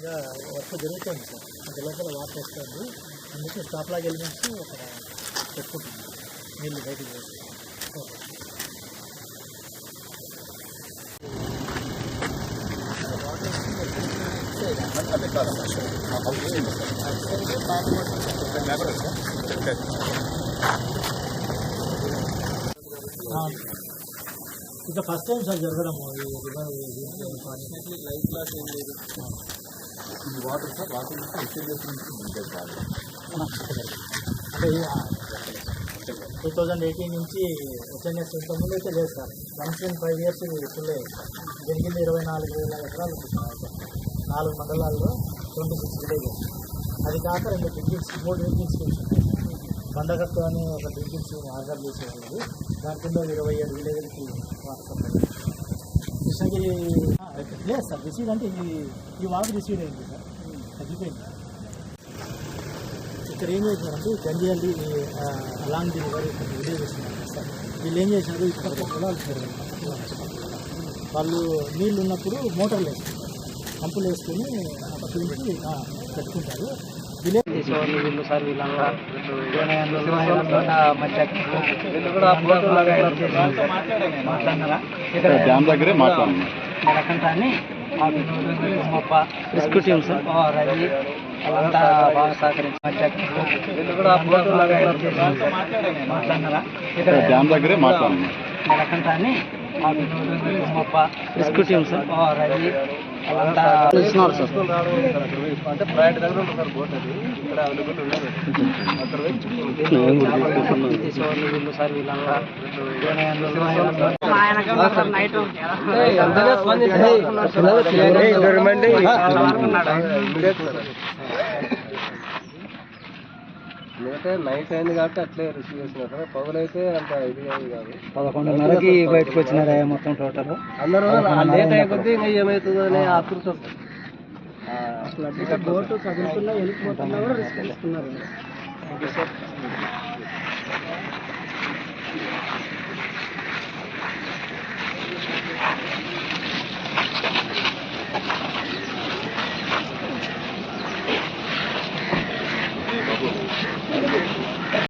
ఇంకా వర్క్ జరుగుతుంది సార్. అంటే లోపల వాటర్ వస్తుంది. అందుకే స్టాప్ లాగా ఎలిమెంట్స్ అక్కడ పెట్టుకుంటుంది నీళ్ళు బయటికి ఇంకా ఫస్ట్ టైం సార్ జరగడం ఈ లైఫ్ క్లాస్ ఏం లేదు. ఇది వాటర్ సార్ వాటర్ ఎస్ఎల్ఎస్ నుంచి ఉంటుంది కాదు టూ థౌజండ్ ఎయిటీన్ నుంచి హెచ్ఎన్ఎస్ ఇంతకుముందు అయితే లేదు sir. Once in five years ఇప్పుడే జరిగింది ఇరవై నాలుగు వేల ఎకరాలు నాలుగు మండలాల్లో ట్వంటీ సిక్స్ విలేజెస్ అది కాక రెండు డ్రింకింగ్స్ మూడు డ్రింకింగ్ స్కీమ్స్ ఉన్నాయి. బండగట్టు అని ఒక డ్రింకింగ్ స్కీమ్ ఆర్డర్ చేసేవాళ్ళు దాని కింద ఇరవై ఏడు విలేజ్లకి వాటర్ సప్లై లేదు సార్ రిసీవ్ అంటే ఈ ఈ వాటర్ రిసీవ్ అయింది సార్. తగ్గిపోయింది. ఇక్కడ ఏం చేశారంటే గంజియాలి అలాంగ్ ది రివర్ విలేజ్ చేస్తున్నారు సార్. వీళ్ళు ఏం చేశారు ఇక్కడ పొలాలు సార్ వాళ్ళు నీళ్ళు ఉన్నప్పుడు మోటార్లు వేస్తారు. పంపులు వేసుకొని అక్కడ పెట్టుకుంటారు. సార్ డ్యామ్ దగ్గరే మాట్లాడుతున్నాం నెలకంటాన్ని రిస్క్ టీమ్స్ రవి వాళ్ళంతా బాగా సహకరించి డ్యామ్ దగ్గరే మాట్లాడుతున్నాం రిస్క్ టీమ్స్ రవి వాళ్ళంతా అంటే ప్రయాణ దగ్గర ఉంటుంది సార్ బోట్ అది ఇక్కడ అవైలబుల్ ఉండదు అక్కడ వీళ్ళు సార్ వీళ్ళంతా మిగతా నైట్ అయింది కాబట్టి అట్లే రిసీవ్ చేసినారు పగులైతే అంత ఇది కాదు కాదు. పదకొండున్నరకి బయటకు వచ్చినారా మొత్తం టోటల్ అందరూ లేట్ అయిపోతే ఇంకా ఏమవుతుందో అనే ఆతృత బోటు కదులుతున్నా వెళ్ళిపోతున్నా కూడా రిస్క్ తీసుకున్నారు